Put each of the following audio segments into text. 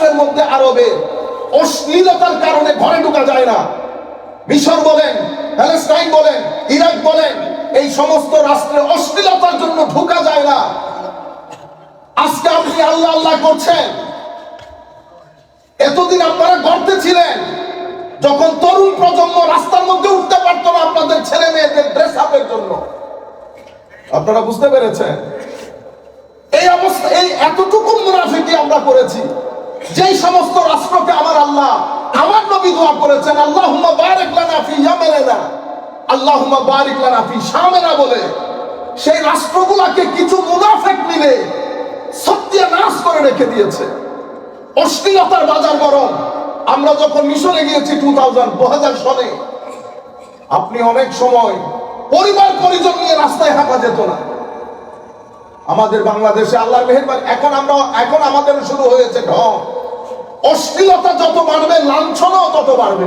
রাষ্ট্রের মধ্যে আরবের অশ্লীলতার কারণে ঘরে ঢোকা যায় না। মিশর বলেন প্যালেস্টাইন বলেন, ইরাক বলেন, এই সমস্ত রাষ্ট্রে অশ্লীলতার জন্য ঢোকা যায় না। আজকে আপনি আল্লাহ আল্লাহ করছেন। এতদিন আপনারা গর্তে ছিলেন। যখন তরুণ প্রজন্ম রাস্তার মধ্যে উঠতে পারতো না আপনাদের ছেলে মেয়েদের ড্রেস আপের জন্য। আপনারা বুঝতে পেরেছেন? এই অবস্থা এই এতটুকু মুনাফিকি আমরা করেছি। যেই সমস্ত রাষ্ট্রকে আমার আল্লাহ, আমার নবী দোয়া করেছেন, আল্লাহুম্মা বারিক লানা ফি ইয়ামানিনা আল্লাহুম্মা বারিক লানা ফি শামিনা বলে, সেই রাষ্ট্রগুলোকে কিছু মুনাফিক মিলে সত্যানাশ করে রেখে দিয়েছে। অশ্লীলতার বাজার গরম। আমরা যখন মিশরে গিয়েছি টু থাউজেন্ড দু হাজার আপনি অনেক সময় পরিবার পরিজন নিয়ে রাস্তায় হাঁটা যেত না। আমাদের বাংলাদেশে আল্লাহর মেহেরবানি। এখন আমরা এখন আমাদের শুরু হয়েছে ঢং। অশ্লীলতা যত বাড়বে, লাঞ্ছনাও তত বাড়বে।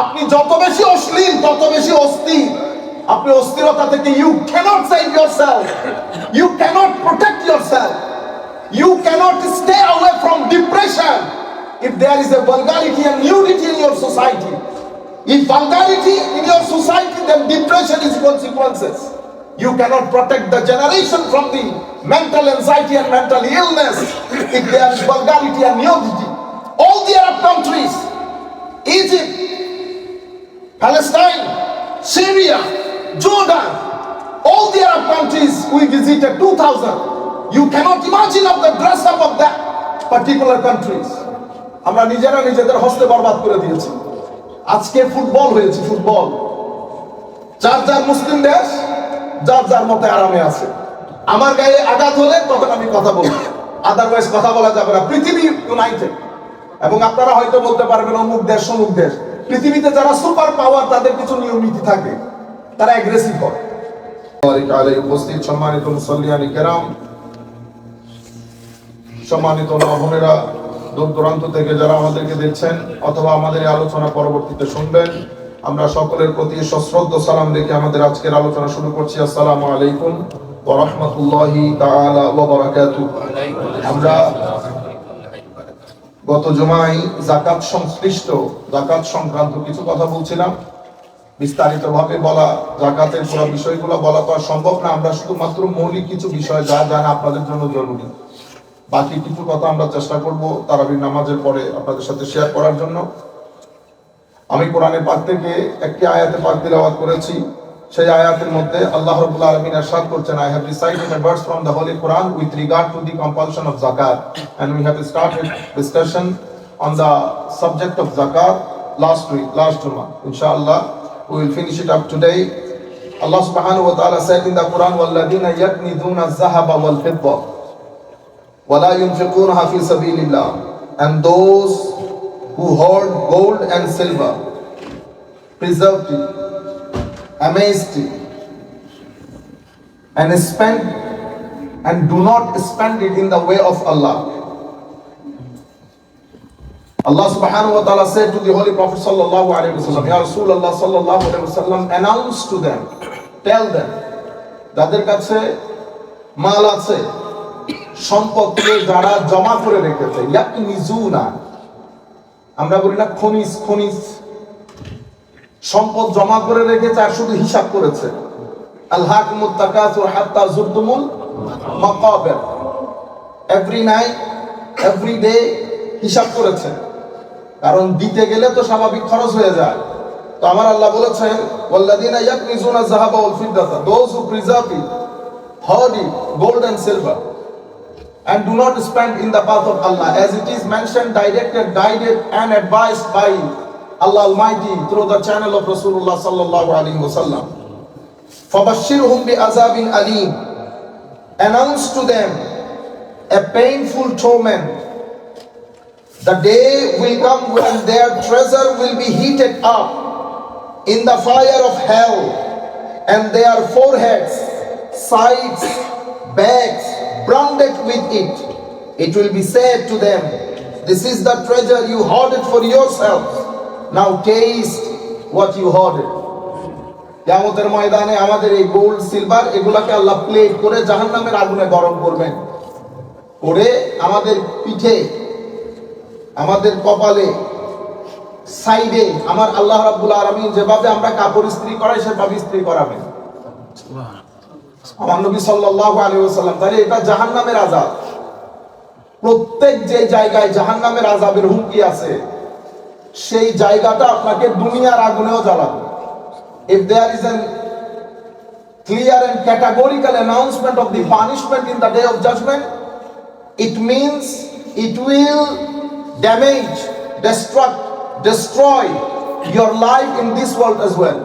আপনি যত বেশি অশ্লীল, তত বেশি অস্থির। আপনি অস্থিরতা থেকে you cannot save yourself you cannot protect yourself you cannot stay away from depression if there is a vulgarity and nudity in your society, if vulgarity in your society, then depression is consequences. You cannot protect the generation from the mental anxiety and mental illness if there is vulgarity and nudity all the arab countries egypt palestine syria jordan all the arab countries we visited 2000 you cannot imagine of the dress up of that particular countries আমরা নিজেরা নিজেদের হস্তে বরবাদ করে দিয়েছি আজকে football হয়েছে football যার যার মুসলিম দেশ যার যার মতে আরামে আছে। আমার গায়ে আঘাত হলে তখন আমি কথা বলব আদারওয়াইজ কথা বলা যাবে না। পৃথিবী ইউনাইটেড এবং আপনারা হয়তো বলতে পারবেন, অমুক দেশ সমুক দেশ। পৃথিবীতে যারা সুপার পাওয়ার তাদের কিছু নিয়ম নীতি থাকে। তারা অ্যাগ্রেসিভ হয়। উপস্থিত। সম্মানিত মুসল্লিয়ানি কেরাম। সম্মানিত মা দূর দূরান্ত থেকে যারা আমাদেরকে দেখছেন অথবা আমাদের এই আলোচনা পরবর্তীতে শুনবেন আমরা সকলের প্রতি সশ্রদ্ধ সালাম রেখে আমাদের আজকের আলোচনা শুরু করছি। আসসালামু আলাইকুম ওয়া আমরা গত জুমায় জাকাত সংশ্লিষ্ট জাকাত সংক্রান্ত কিছু কথা বলছিলাম। বিস্তারিতভাবে বলা জাকাতের পুরো বিষয়গুলো বলা তো সম্ভব না। আমরা শুধুমাত্র মৌলিক কিছু বিষয় যা জানা আপনাদের জন্য জরুরি। বাকি কিছু কথা আমরা চেষ্টা করব তারাবির নামাজের পরে আপনাদের সাথে শেয়ার করার জন্য। আমি কোরআনের পাক থেকে একটি আয়াতে পাক তিলাওয়াত করেছি সেই আয়াতের মধ্যে আল্লাহ রাব্বুল আলামিন ইরশাদ করছেন I have recited a verse from the holy quran with regard to the compulsion of zakat and we have started discussion on the subject of zakat last week last month inshallah we will finish it up today Allah subhanahu wa ta'ala said in the Quran وَالَّذِينَ يَكْنِذُونَ الذَّهَبَ وَالْفِضَّةَ وَلَا يُنْفِقُونَهَا فِي سَبِيلِ اللَّهِ And those who hold gold and silver, preserved it, amazed it, and spend and do not spend it in the way of Allah. Allah subhanahu wa ta'ala said to the Holy Prophet sallallahu alayhi wa sallam, Ya Rasulullah sallallahu alayhi wa sallam, announce to them, tell them, যাদের কাছে মাল আছে সম্পদকে যারা জমা করে রেখেছে yaki নিজুনা আমরা বলি না খনিজ খনিজ। সম্পদ জমা করে রেখেছে আর শুধু হিসাব করেছে। এভরি নাইট হিসাব করেছে। কারণ দিতে গেলে তো স্বাভাবিক খরচ হয়ে যায়। তো আমার আল্লাহ বলেছেন preserve gold and silver. and do not spend in the path of Allah as it is mentioned, directed, guided, and advised by Allah Almighty through the channel of Rasulullah sallallahu alaihi wasallam. فَبَشِّرْهُمْ بِعَذَابٍ أَلِيمٍ Announce to them a painful torment. The day will come when their treasure will be heated up in the fire of hell, and their foreheads, sides, backs, branded with it. It will be said to them, This is the treasure you hoarded for yourselves. Now taste what you hoarded. কিয়ামতের ময়দানে আমাদের এই gold silver এগুলাকে আল্লাহ plate করে জাহান্নামের আগুনে গরম করবেন করে আমাদের পিঠে আমাদের কপালে সাইডে আমার আল্লাহ রাব্বুল আলামিন যেভাবে আমরা কাপড় ইস্ত্রি করাই সেভাবে ইস্ত্রি করাবেন আমার নবী সাল্লাল্লাহু আলাইহি ওয়াসাল্লাম তাহলে এটা জাহান্নামের আযাব প্রত্যেক যে জায়গায় জাহান্নামের আযাবের হুমকি আছে সেই জায়গাটা আপনাকে দুনিয়ার আগুনেও জ্বালাবে if there is an clear and categorical announcement of the punishment in the day of judgment it means it will damage destruct destroy your life in this world as well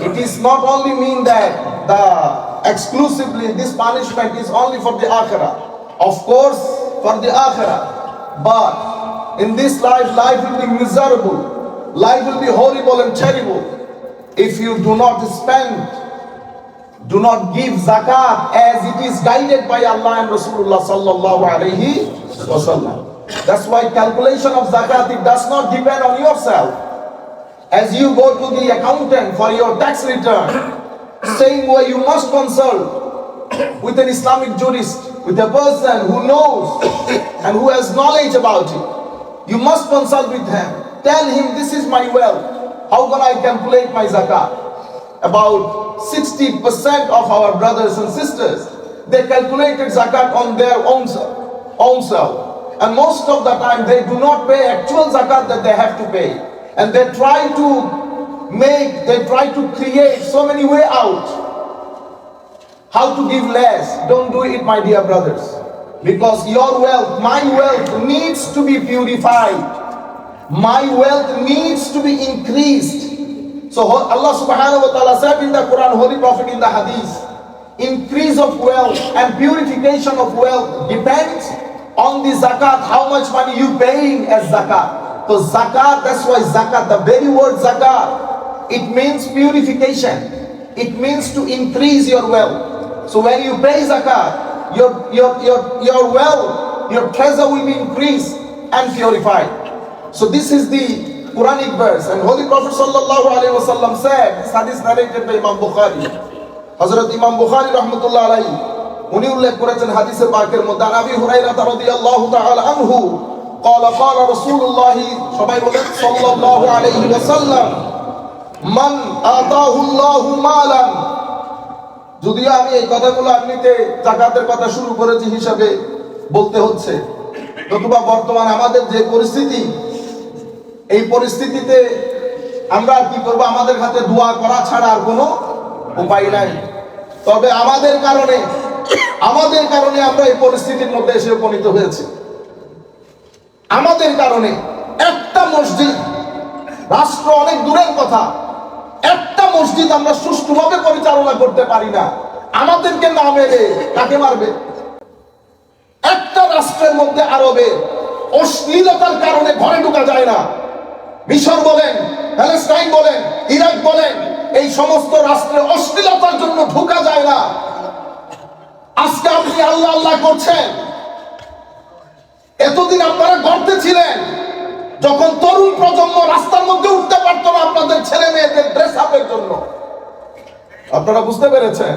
it is not only mean that the exclusively this punishment is only for the akhirah of course for the akhirah but in this life life will be miserable life will be horrible and terrible if you do not spend do not give zakat as it is guided by Allah and Rasulullah sallallahu alayhi wasallam. That's why calculation of zakat it does not depend on yourself. As you go to the accountant for your tax return, same way you must consult with an Islamic jurist, with a person who knows and who has knowledge about it. You must consult with him. Tell him this is my wealth. How can I calculate my zakat? about 60% of our brothers and sisters they calculated zakat on their own self, own self and most of the time they do not pay actual zakat that they have to pay and they try to make they try to create so many way out. How to give less. Don't do it my dear brothers. Because your wealth my wealth needs to be purified. My wealth needs to be increased. So Allah subhanahu wa ta'ala said in the Quran, Holy Prophet in the Hadith, increase of wealth and purification of wealth depends on the zakat, how much money you paying as zakat. So zakat, that's why zakat, the very word zakat, it means purification. It means to increase your wealth. So when you pay zakat, your, your, your, your wealth, your treasure will be increased and purified. So this is the Quranic verse. And Holy Prophet sallallahu alaihi wasallam said, this hadith narrated by Imam Bukhari. হযরত ইমাম বুখারী রাহমাতুল্লাহ আলাইহি উনি উল্লেখ করেছেন হাদিসে পাকের মধ্যে আন আবি হুরায়রা রাদিয়াল্লাহু তাআলা আনহু قال قال رسول الله সবাই বলেন সাল্লাল্লাহু আলাইহি ওয়াসাল্লাম মান আতাহু আল্লাহু মালান যদিও আমি এই কথাগুলো এমনিতে জাকাতের কথা শুরু করেছি হিসাবে বলতে হচ্ছে নতুবা বর্তমান আমাদের যে পরিস্থিতি এই পরিস্থিতিতে আমরা আর কি করব আমাদের হাতে দোয়া করা ছাড়া আর কোনো উপায় নাই তবে আমাদের কারণে আমাদের কারণে আমরা এই পরিস্থিতির মধ্যে এসে উপনীত হয়েছি আমাদের কারণে একটা মসজিদ, রাষ্ট্র অনেক দূরের কথা, একটা মসজিদ আমরা সুষ্ঠুভাবে পরিচালনা করতে পারি না। আমাদেরকে না মেরে কাকে মারবে? একটা রাষ্ট্রের মধ্যে আরবে অশ্লীলতার কারণে ঘরে ঢোকা যায় না। মিশর বলেন প্যালেস্টাইন বলেন, ইরাক বলেন, এই সমস্ত রাষ্ট্রে অশ্লীলতার জন্য ঢোকা যায় না। আজকে আপনি আল্লাহ আল্লাহ করছেন এতদিন আপনারা গর্তে ছিলেন। যখন তরুণ প্রজন্ম রাস্তার মধ্যে উঠতে পারতো না আপনাদের ছেলে মেয়েদের ড্রেস আপের জন্য। আপনারা বুঝতে পেরেছেন?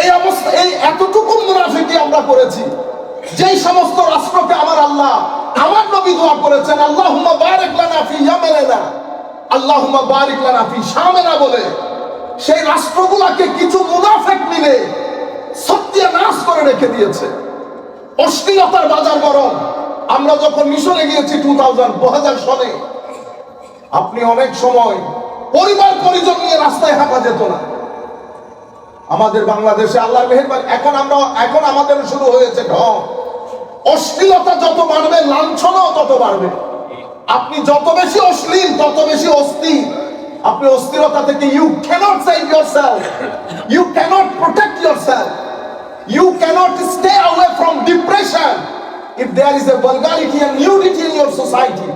এই অবস্থা, এই এতটুকু মুনাফিকি আমরা করেছি। যেই সমস্ত রাষ্ট্রকে আমার আল্লাহ, আমার নবী দোয়া করেছেন, আল্লাহুম্মা বারিক লানা ফি ইয়ামানিনা আল্লাহুম্মা বারিক লানা ফি শামিনা বলে, সেই রাষ্ট্রগুলোকে কিছু মুনাফিক মিলে সত্যি নাশ করে রেখে দিয়েছে। অশ্লীলতার বাজার গরম আমরা যখন মিশরে গিয়েছি টু থাউজেন্ড দু হাজার সনে আপনি অনেক সময় পরিবার পরিজন নিয়ে রাস্তায় হাঁটা যেত না। আমাদের বাংলাদেশে আল্লাহ মেহেরবানি, এখন আমরা, এখন আমাদের শুরু হয়েছে ঢং। অশ্লীলতা যত বাড়বে, লাঞ্ছনাও তত বাড়বে। আপনি যত বেশি অশ্লীল, তত বেশি অস্থির। আপনি অস্থিরতা থেকে you cannot save yourself you cannot protect yourself You cannot stay away from depression if there is a vulgarity and nudity in your society.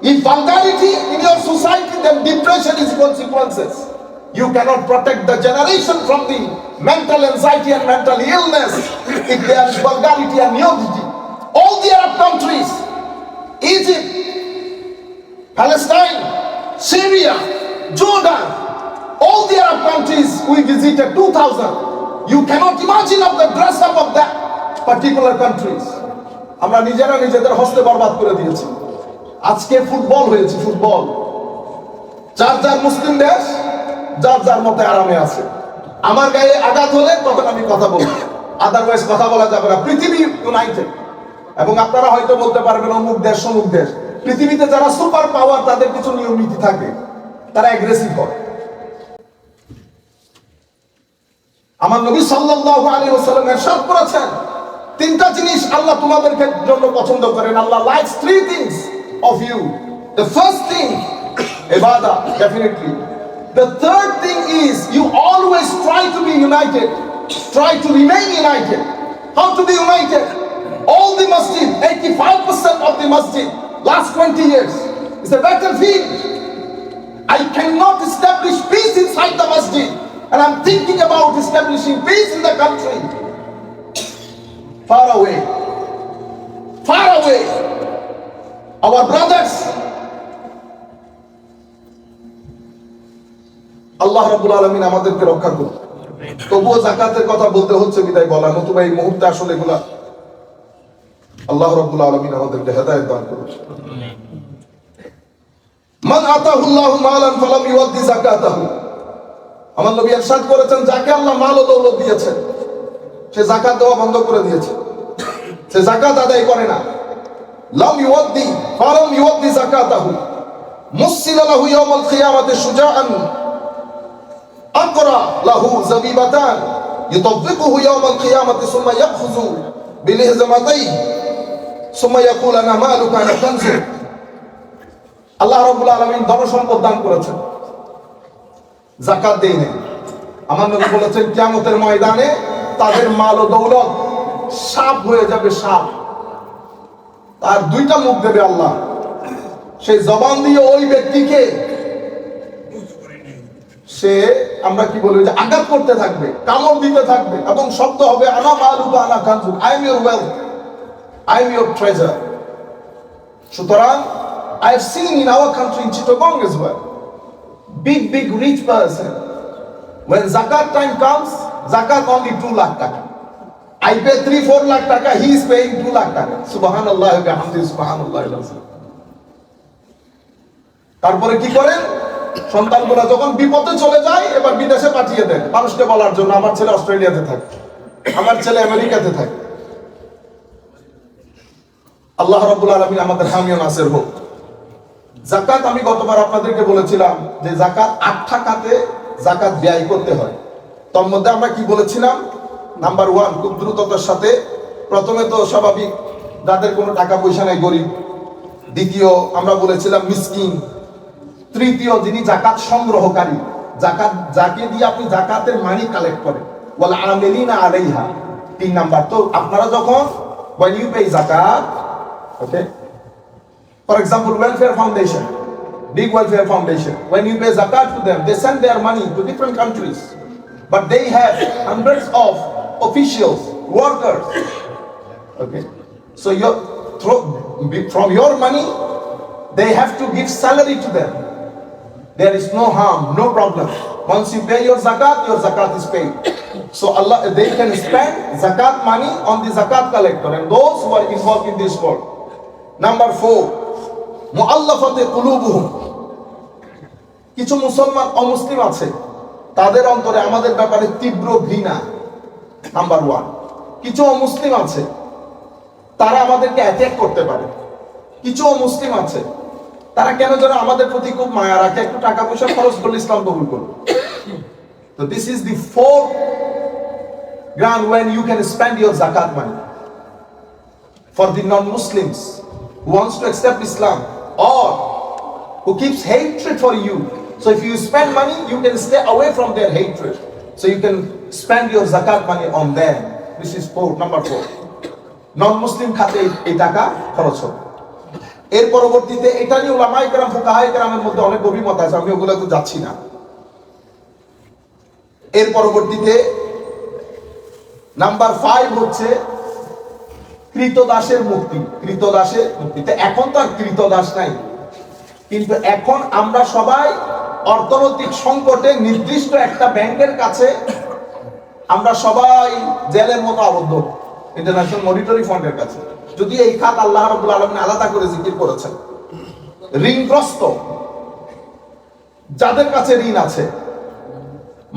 If vulgarity in your society, then depression is consequences. You cannot protect the generation from the mental anxiety and mental illness if there is vulgarity and nudity. All the Arab countries, Egypt, Palestine, Syria, Jordan, all the Arab countries we visited 2000 you cannot imagine of the dress up of that particular countries. আমরা নিজেরা নিজেদের হস্তে বরবাদ করে দিয়েছি। আজকে football হয়েছে, football. যার যার মুসলিম দেশ, যার যার মতে আরামে আছে। আমার গায়ে আঘাত হলে তখন আমি কথা বলব। আদারওয়াইজ কথা বলা যাবে না। পৃথিবী ইউনাইটেড এবং আপনারা হয়তো বলতে পারবেন, অমুক দেশ, সমুক দেশ। পৃথিবীতে যারা সুপার পাওয়ার তাদের কিছু নিয়ম নীতি থাকে। তারা অ্যাগ্রেসিভ হয়। আমার নবী সাল্লাল্লাহু আলাইহি ওয়াসাল্লাম ইরশাদ করেছেন তিনটা জিনিস আল্লাহ তোমাদেরকে জন্য পছন্দ করেন আল্লাহ likes three things of you the first thing ইবাদা definitely The third thing is you always try to be united, try to remain united. How to be united? All the masjid, 85% of the masjid, last 20 years, is a battlefield. I cannot establish peace inside the masjid. And I'm thinking about establishing peace in the country. Far away. Far away. Our brothers. আল্লাহ রাবুল আলমিন আমাদেরকে রক্ষা করুন তবুও জাকাতের কথা বলতে হচ্ছে বিদায় বলা নতুবা এই মুহূর্তে আসলে এগুলা আল্লাহ রাবুল আলমিন আমাদেরকে হেদায়ত দান করুন মান আতাহুল্লাহু মালান ফালাম ইউদ্দি যাকাতাহু আমার নবী ইরশাদ করেছেন, যাকে আল্লাহ মাল ও দৌলত দিয়েছেন, সে যাকাত দেওয়া বন্ধ করে দিয়েছে। সে যাকাত আদায় করে না। লাম ইউদ্দি ফালাম ইউদ্দি যাকাতাহু। মুসিল লাহু ইয়াউমাল কিয়ামাতি শুজাআন। আকরা লাহু যাবিবাতান ইতাব্বিকুহু ইয়াউমাল কিয়ামাতি সুম্মা ইয়াখুযু বিলিহজামাতাইহি। সুম্মা ইয়াকুল আনা মালুকা আনা কানজুক আল্লাহ রাব্বুল আলামিন ধনসম্পদ দান করেছেন। জাকাত দেই নাই। আমার নবী বলেছেন, কিয়ামতের ময়দানে তাদের মাল ও দৌলত সাপ হয়ে যাবে সাপ। তার দুইটা মুখ দেবে আল্লাহ। সেই জবান দিয়ে ওই ব্যক্তিকে সে, আমরা কি বলব যে আঘাত করতে থাকবে, কামড় দিতে থাকবে এবং শব্দ হবে, আনা মালুকা আনা কানজু I am your wealth I am your treasure সুতরাং have seen in our country, in Chittagong as well. Big, big rich person. When zakat time comes, zakat only 2 lakh taka. I pay 3, 4 lakh taka, he is paying 2 lakh taka. Subhanallah, bihamdi, subhanallah. তারপরে কি করেন সন্তানগুলা যখন বিপদে চলে যায় এবার বিদেশে পাঠিয়ে দেন মানুষকে বলার জন্য আমার ছেলে অস্ট্রেলিয়াতে থাকে আমার ছেলে আমেরিকাতে থাকে আল্লাহ রাব্বুল আলামিন আমাদের হামিও নাসের হোক জাকাত আমি গতবার আপনাদেরকে বলেছিলাম যে জাকাত আটটা খাতে জাকাত ব্যয় করতে হয়। তোর মধ্যে আমরা কি বলেছিলাম? নাম্বার ওয়ান খুব দ্রুততার সাথে। প্রথমে তো স্বাভাবিক, যাদের কোনো টাকা পয়সা নেই, গরিব। দ্বিতীয়, আমরা বলেছিলাম মিসকিন। তৃতীয়, যিনি জাকাত সংগ্রহকারী, জাকাত যাকে দিয়ে আপনি জাকাতের মানি কালেক্ট করেন। বলে আমেলিনা আলাইহা। তিন নাম্বার, তো আপনারা যখন when you pay zakat okay For example, welfare foundation, big welfare foundation. When you pay zakat to them, they send their money to different countries. But they have hundreds of officials, workers. Okay. So your, from your money, they have to give salary to them. There is no harm, no problem. Once you pay your zakat, your zakat is paid. So Allah, they can spend zakat money on the zakat collector and those who are involved in this work. Number four, কিছু মুসলমান অমুসলিম আছে, তাদের অন্তরে আমাদের ব্যাপারে তীব্র ঘৃণা, নাম্বার ওয়ান। কিছু অমুসলিম আছে, তারা আমাদেরকে অ্যাটাক করতে পারে। কিছু অমুসলিম আছে, তারা কেন যেন আমাদের প্রতি খুব মায়া রাখে, একটু টাকা পয়সা খরচ করলে ইসলাম কবুল করবে। তো this is the four ground when you can spend your zakat money. For the non Muslims who wants to Islam or who keeps hatred for you. So if you spend money, you can stay away from their hatred. So you can spend your zakat money on them. This is four, number four. Non-Muslim খাতে এই- টাকা খরচ হবে এর পরবর্তীতে এটা নিয়ে ওলামাই কেরাম ফুকাহাই কেরামের মধ্যে অনেক অভিমত আছে আমি ওগুলো তো যাচ্ছি না এর পরবর্তীতে নাম্বার ফাইভ হচ্ছে কৃতদাসের মুক্তি কৃতদাসের মুক্তি। তো এখন তো আর কৃতদাস নাই। কিন্তু এখন আমরা সবাই অর্থনৈতিক সংকটে নির্দিষ্ট একটা ব্যাংকের কাছে আমরা সবাই জেলের মতো আবদ্ধ ইন্টারন্যাশনাল মনিটরি ফান্ডের কাছে। যদি এই খাত আল্লাহ রাব্বুল আলামিন আলাদা করে জিকির করেছেন, ঋণগ্রস্ত, যাদের কাছে ঋণ আছে,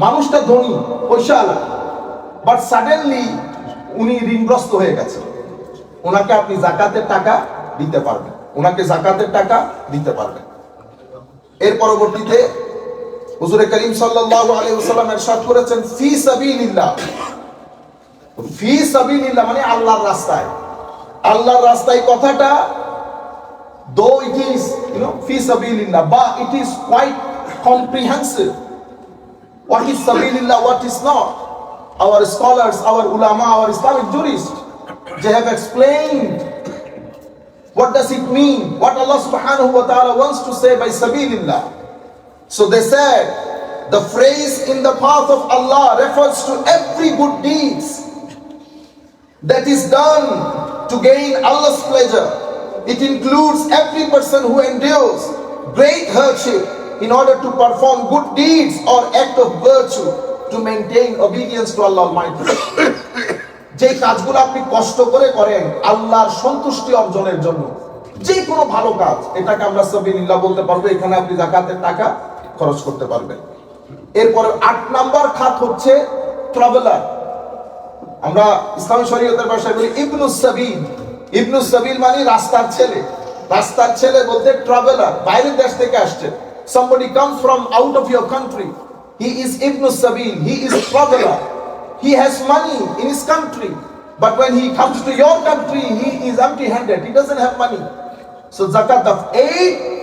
মানুষটা ধনী, পয়সাওয়ালা বাট সাডেনলি উনি ঋণগ্রস্ত হয়ে গেছে। ওনাকে আপনি জাকাতের টাকা দিতে পারবেন ওনাকে জাকাতের টাকা দিতে পারবেন এর পরবর্তীতে হুজুরে করিম সাল্লাল্লাহু আলাইহি ওয়াসাল্লাম ارشاد করেছেন ফি সাবিলিল্লাহ ফি সাবিলিল্লাহ মানে আল্লাহর রাস্তায় আল্লাহর রাস্তায় কথাটা though it is you know ফি সাবিলিল্লাহ বা it is quite comprehensive what is sabilillah what is not our scholars our ulama our islamic jurists they have explained what does it mean what allah subhanahu wa ta'ala wants to say by sabilillah so they said the phrase in the path of allah refers to every good deeds that is done to gain allah's pleasure it includes every person who endures great hardship in order to perform good deeds or act of virtue to maintain obedience to Allah Almighty. যে কাজগুলো আপনি কষ্ট করে করেন, আল্লাহর সন্তুষ্টি অর্জনের জন্য। যে কোনো ভালো কাজ, এটাকে আমরা সাবিলিল্লাহ বলতে পারব, এখানে আপনি জাকাতের টাকা খরচ করতে পারবেন। এরপরে আট নাম্বার খাত হচ্ছে ট্রাভেলার আমরা ইসলামী শরীয়তের ভাষায় বলি ইবনুস সাবিল। ইবনুস সাবিল মানে রাস্তার ছেলে। রাস্তার ছেলে বলতে ট্রাভেলার বাইরের দেশ থেকে আসছে। Somebody comes from out of your country he is ibnus sabil he is traveler he has money in his country but when he comes to your country he is empty handed he doesn't have money so zakat of eight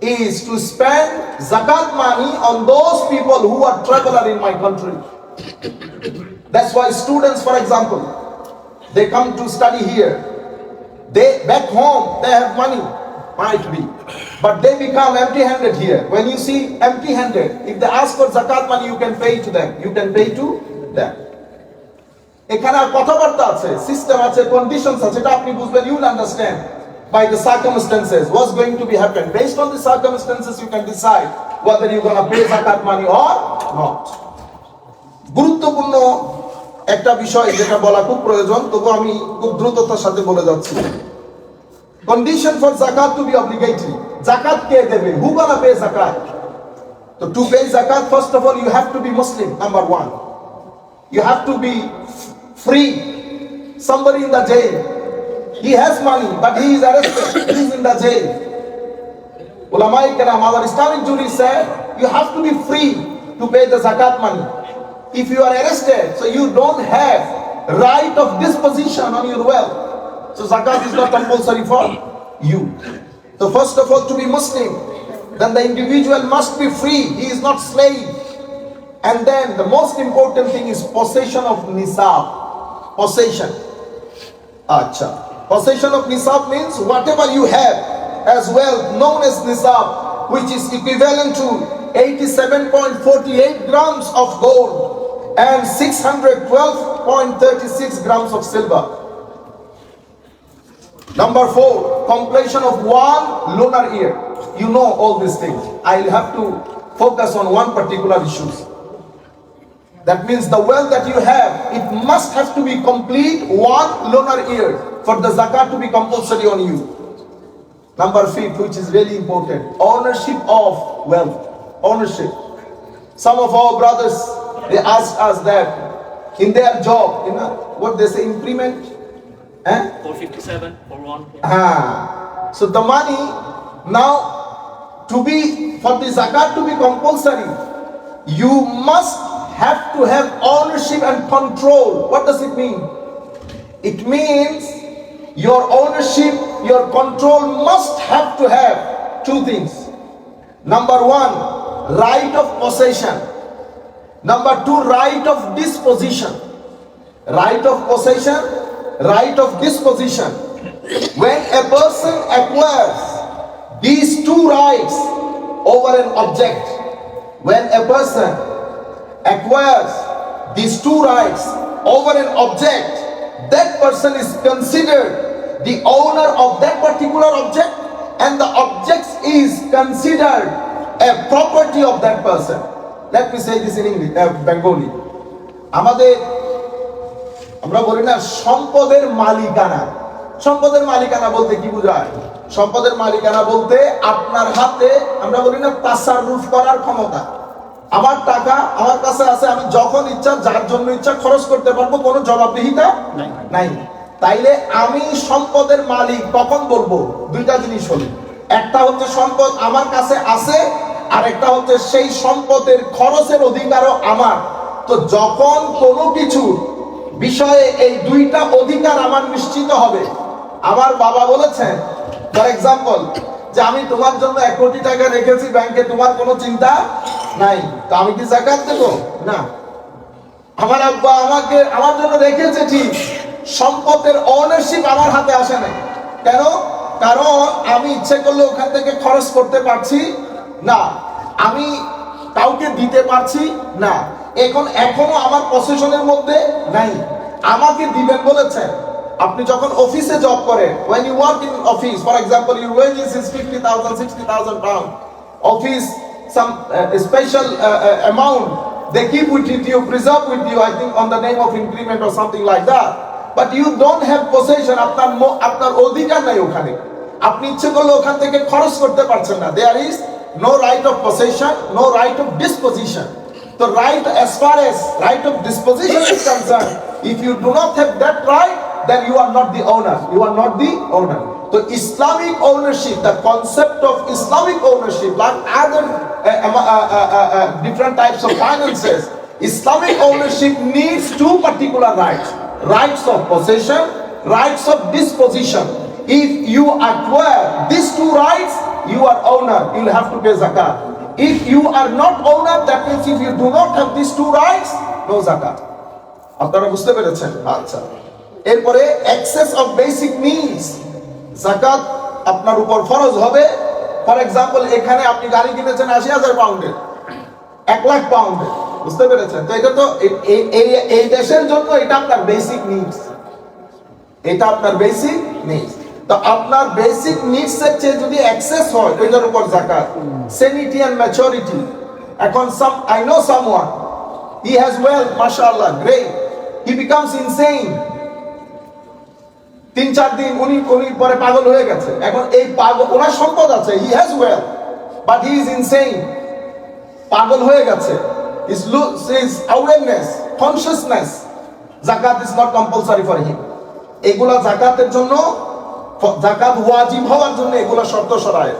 is to spend zakat money on those people who are traveler in my country that's why students, for example, they come to study here. They back home they have money, might be, but they become empty-handed here. When you see empty-handed, if they ask for zakat money, you can pay to them. You can pay to এখানে আর কথাবার্তা আছে system আছে conditions আছে এটা আপনি বুঝবেন you understand circumstances, what's going to be happen based on the circumstances, you can decide whether you're going to pay zakat গুরুত্বপূর্ণ একটা বিষয় যেটা বলা খুব প্রয়োজন, তবু আমি খুব দ্রুততার সাথে বলে যাচ্ছি। কন্ডিশন ফর জাকাত টু বি অব্লিগেটরি জাকাত কে দেবে? হু পে জাকাত তো টু পে জাকাত first of all you have to be Muslim number one You have to be free. Somebody in the jail, he has money, but he is arrested, he is in the jail. Ulama Ikram, our Islamic jury said, you have to be free to pay the zakat money. If you are arrested, so you don't have right of disposition on your wealth. So zakat is not compulsory for you. So first of all, to be Muslim, then the individual must be free. He is not slave. And then the most important thing is possession of nisab. Possession. Acha. Possession of nisab means whatever you have as well known as nisab, which is equivalent to 87.48 grams of gold and 612.36 grams of silver. Number four, completion of one lunar year. You know all these things. I'll have to focus on one particular issue. That means the wealth that you have, it must have to be complete one lunar year for the zakat to be compulsory on you. Number fifth, which is really important, ownership of wealth. Ownership. Some of our brothers, they ask us that in their job, you know, what they say, increment. Eh? 457 for one. Ah. So the money now to be for the zakat to be compulsory, you must have to have ownership and control. What does it mean? It means your ownership, your control must have to have two things. Number one, right of possession. Number two, right of disposition. Right of possession, right of disposition. When a person acquires these two rights over an object, when a person acquires these two rights over an object, that person is considered the owner of that particular object and the object is considered a property of that person. Let me say this in English, uh, Bengali. আমাদের আমরা বলি না সম্পদের মালিকানা সম্পদের মালিকানা বলতে কি বোঝায় সম্পদের মালিকানা বলতে আপনার হাতে আমরা বলি না তাসার রুফ করার ক্ষমতা আমার টাকা আমার কাছে আছে আমি যখন ইচ্ছা যার জন্য ইচ্ছা খরচ করতে পারব কোনো জবাবদিহিতা নাই। নাই। তাইলে আমি সম্পদের মালিক কখন বলব দুইটা জিনিস হলো। একটা হচ্ছে সম্পদ আমার কাছে আছে আর একটা হচ্ছে সেই সম্পদের খরচের অধিকারও আমার। তো যখন কোনো কিছু বিষয়ে এই দুইটা অধিকার আমার নিশ্চিত হবে আমার বাবা বলেছেন ফর এক্সাম্পল যে আমি তোমার জন্য এক কোটি টাকা রেখেছি ব্যাংকে, তোমার কোনো চিন্তা নাই। তো আমি কি জাকাত দেবো? না। আমার আব্বা আমাকে আমার জন্য রেখেছে ঠিক। সম্পদের ওনারশিপ আমার হাতে আসে না কেন? কারণ আমি ইচ্ছে করলে ওখান থেকে খরচ করতে পারছি না। আমি কাউকে দিতে পারছি না। এখন, এখনও আমার পসেশনের মধ্যে নাই। আমাকে দিবেন বলেছেন। আপনি যখন অফিসে জব করেন when you work in office for example your wages is 50000 60000 pound office some uh, special uh, uh, amount they keep with you preserve with you i think on the name of increment or something like that but you don't have possession আপনার আপনার অধিকার নাই ওখানে আপনি ইচ্ছে করলে ওখান থেকে খরচ করতে পারছেন না there is no right of possession no right of disposition the right as far as right of disposition is concerned if you do not have that right then you are not the owner you are not the owner so islamic ownership the concept of islamic ownership like other uh, uh, uh, uh, uh, different types of finances islamic ownership needs two particular rights rights of possession rights of disposition if you acquire these two rights you are owner you'll have to pay zakat if you are not owner that means if you do not have these two rights no zakat আপনারা বুঝতে পেরেছেন আচ্ছা এরপরে access of basic needs জাকাত আপনার উপর ফরজ হবে। ফর এক্সাম্পল এখানে আপনি গাড়ি কিনেছেন আশি হাজার পাউন্ডের এক লাখ পাউন্ডের বুঝতে পেরেছেন? তো এটা তো এই দেশের জন্য এটা আপনার বেসিক নিডস এটা আপনার বেসিক নিডস তো আপনার বেসিক নিডস এর চেয়ে যদি এক্সেস হয় ওইটার উপর জাকাত সেনিটি এন্ড ম্যাচুরিটি এখন some I know someone he has wealth মাশাআল্লাহ গ্রেট হি বিকামস ইনসেইন তিন চার দিন উনি উনি পরে পাগল হয়ে গেছে। এখন এই পাগল ওনার সম্পদ আছে he has wealth but he is insane পাগল হয়ে গেছে। Is lose is awareness consciousness জাকাত is not compulsory for him এগুলা জাকাতের জন্য, জাকাত ওয়াজিব হওয়ার জন্য এগুলা শর্ত সরায়।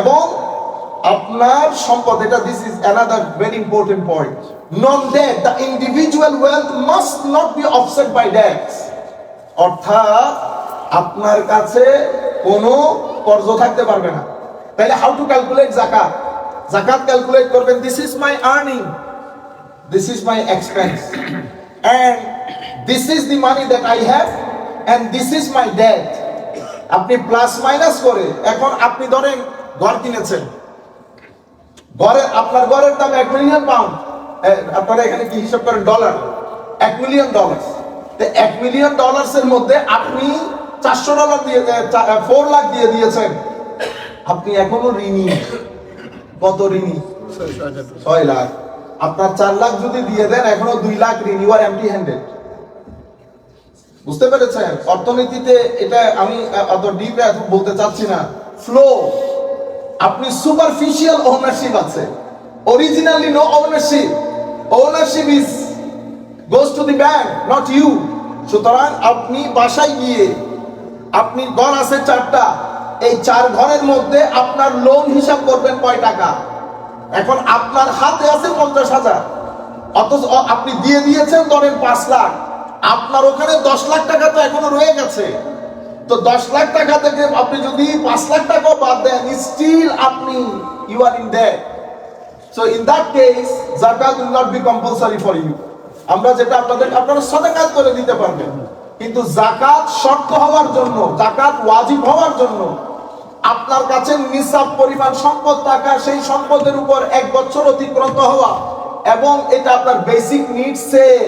এবং আপনার সম্পদ, এটা this is another very important point non that the individual wealth must not be offset by debts অর্থাৎ আপনার কাছে কোনো কর্জ থাকতে পারবে না। তাহলে হাউ টু ক্যালকুলেট জাকাত জাকাত ক্যালকুলেট করবেন this is my earning this is my expense and this is the money that I have and this is my debt আপনি প্লাস মাইনাস করে, এখন আপনি ধরেন ঘর কিনেছেন। ঘরে, আপনার ঘরের দাম এক মিলিয়ন পাউন্ড আপনারা এখানে কি হিসাব করেন? ডলার এক মিলিয়ন ডলার এক মিলিয়ন ডলার্স এর মধ্যে আপনি চারশো ডলার দিয়ে ফোর লাখ দিয়ে দিয়েছেন। আপনি এখনও ঋণী। কত ঋণী? ছয় লাখ। আপনার চার লাখ যদি দিয়ে দেন, এখনও দুই লাখ ঋণ। ইউ আর এমটি হ্যান্ডেড বুঝতে পেরেছেন? অর্থনীতিতে এটা আমি অত ডিপে বলতে চাচ্ছি না। ফ্লো আপনি সুপারফিশিয়াল ওনারশিপ আছে। Originally no ownership ownership is goes to the bank not you সুতরাং আপনি বাসায় গিয়ে, আপনি ঘর আছে চারটা, এই চার ঘরের মধ্যে আপনার লোন হিসাব করবেন কয় টাকা? এখন আপনার হাতে আছে পঞ্চাশ হাজার। অথচ আপনি দিয়ে দিয়েছেন ধরেন পাঁচ লাখ। আপনার ওখানে দশ লাখ টাকা তো এখনও রয়ে গেছে। তো দশ লাখ টাকা থেকে আপনি যদি পাঁচ লাখ টাকা বাদ দেন স্টিল আপনি you are in that so in that case জাকাত will not be compulsory for you আমরা যেটা আপনাদের আপনারা সদাকাত করে দিতে পারবেন। কিন্তু জাকাত শর্ত হওয়ার জন্য জাকাত ওয়াজিব হওয়ার জন্য আপনার কাছে নিসাব পরিমাণ সম্পদ থাকা, সেই সম্পদের উপর এক বছর অতিক্রান্ত হওয়া এবং এটা আপনার বেসিক নিডস এর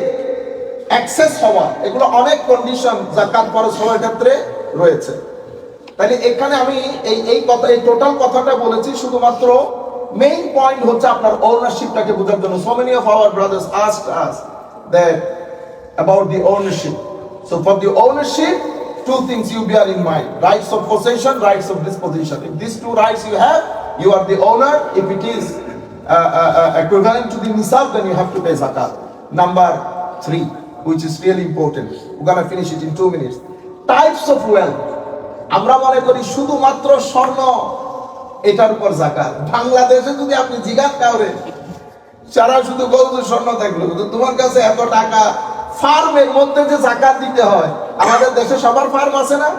অ্যাক্সেস হওয়া, এগুলো অনেক কন্ডিশন জাকাত খরচ হওয়ার ক্ষেত্রে রয়েছে। তাহলে এখানে আমি এই এই কথা এই টোটাল কথাটা বলেছি, শুধুমাত্র মেইন পয়েন্ট হচ্ছে আপনার ওনারশিপটাকে বোঝার জন্য। So many of our brothers asked us that about the ownership so for the ownership two things you bear in mind rights of possession, rights of disposition. If these two rights you have, you are the owner. If it is uh, uh, uh, equivalent to the nisab, then you have to pay zakat. Number three, which is really important. We're gonna finish it in two minutes. Types of wealth. আমরা মনে করি শুধুমাত্র স্বর্ণ এটার উপর জাকাত বাংলাদেশে যদি আপনি জিগাত কাউরে সারা শুধু গৌর স্বর্ণ থাকল কিন্তু তোমার কাছে এত টাকা, ফার্মের মধ্যে যে জাকাত দিতে হয়, আমাদের দেশে সবার ফার্ম আছে না?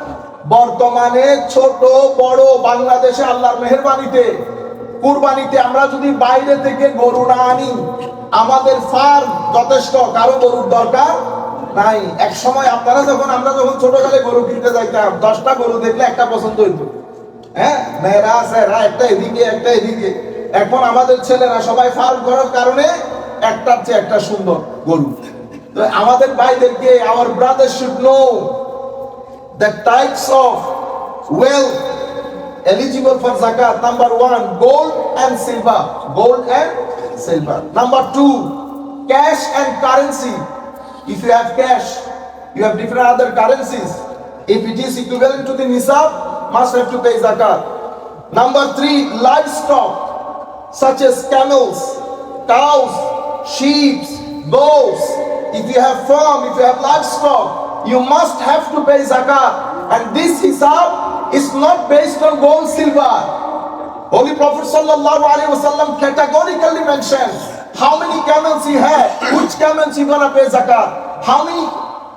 বর্তমানে ছোট, বড় বাংলাদেশে আল্লাহর মেহরবানিতে, কুরবানিতে আমরা যদি বাইরে থেকে গরু না আনি, আমাদের ফার্ম যথেষ্ট, কারও গরুর দরকার নাই। এক সময় আপনারা যখন, আমরা যখন ছোটকালে গরু কিনতে যাইতাম, দশটা গরু দেখলে একটা পছন্দ হইতো। হ্যাঁ? মেয়েরা স্যারা একটা এদিকে একটা এদিকে। এখন আমাদের ছেলেরা সবাই ফার্ম করার কারণে একটার চেয়ে একটা সুন্দর গরু। তো আমাদের ভাইদেরকে আমার brother should know the types of well eligible for জাকাত number one gold and silver gold and silver number two cash and currency if you have cash you have different other currencies if it is equal to the নিসাব must have to pay জাকাত number three livestock such as camels cows sheep goats if you have farm if you have livestock you must have to pay zakat and this hisab is not based on gold silver Holy Prophet sallallahu alaihi wasallam categorically mentioned how many camels he had, which camels he gonna pay zakat, how many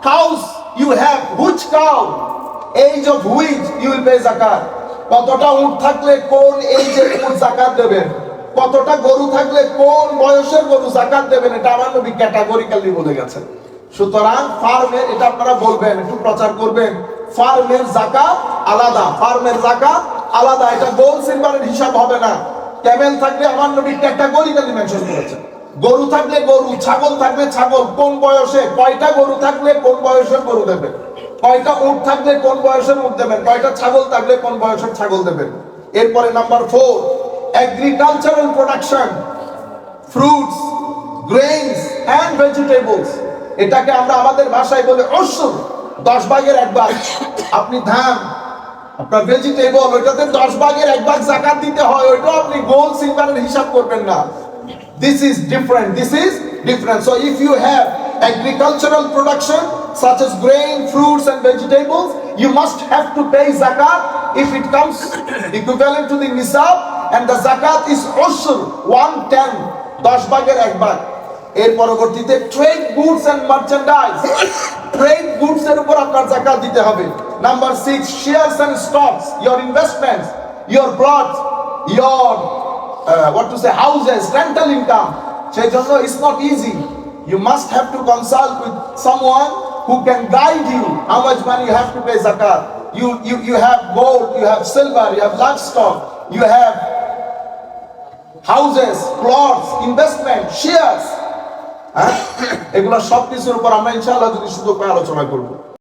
cows you have, which cow, age of which you will pay zakat. কতটা উট থাকলে কোন এইজের উট জাকাত দেবেন কতটা গরু থাকলে কোন বয়সের গরু জাকাত দেবেন এটা আমার নবী ক্যাটাগরিক্যালি বলে গেছেন সুতরাং ফার্মের এটা আপনারা বলবেন, একটু প্রচার করবেন। ফার্মের জাকাত আলাদা, ফার্মের জাকাত আলাদা। এটা গোল্ড সিলভারের হিসাব হবে না। ক্যামেল থাকলে আমার নবী ক্যাটাগরিক্যালি মেনশন করেছেন গরু থাকলে গরু, ছাগল থাকলে ছাগল। কোন বয়সে, কয়টা গরু থাকলে কোন বয়সের গরু দেবেন? কয়টা উট থাকলে কোন বয়সের উট দেবেন? কয়টা ছাগল থাকলে কোন বয়সের ছাগল দেবেন? এরপরে number four agricultural production fruits grains and vegetables এটাকে আমরা আমাদের ভাষায় বলি অসুর দশ ভাগের এক ভাগ আপনি ধান আপনার ভেজিটেবল ওইটাতে দশ ভাগের এক ভাগ জাকাত দিতে হয় ওইটাও আপনি গোল সিলভারের হিসাব করবেন না This is different. This is different. So if you have agricultural production such as grain, fruits and vegetables, you must have to pay zakat if it comes equivalent to the nisab and the zakat is ushr, one ten, দশ ভাগের এক ভাগ এর পরবর্তীতে trade goods and merchandise trade goods এর উপর আপনার জাকাত দিতে হবে number six shares and stocks your investments your plot your uh, what to say houses rental income সেই জন্য it's not easy you must have to consult with someone who can guide you how much money you have to pay zakat you you you have gold you have silver you have livestock you have houses, plots investment হ্যাঁ এগুলো সব কিছুর উপর আমরা ইনশাআল্লাহ যদি সুযোগ পাই আলোচনা করব।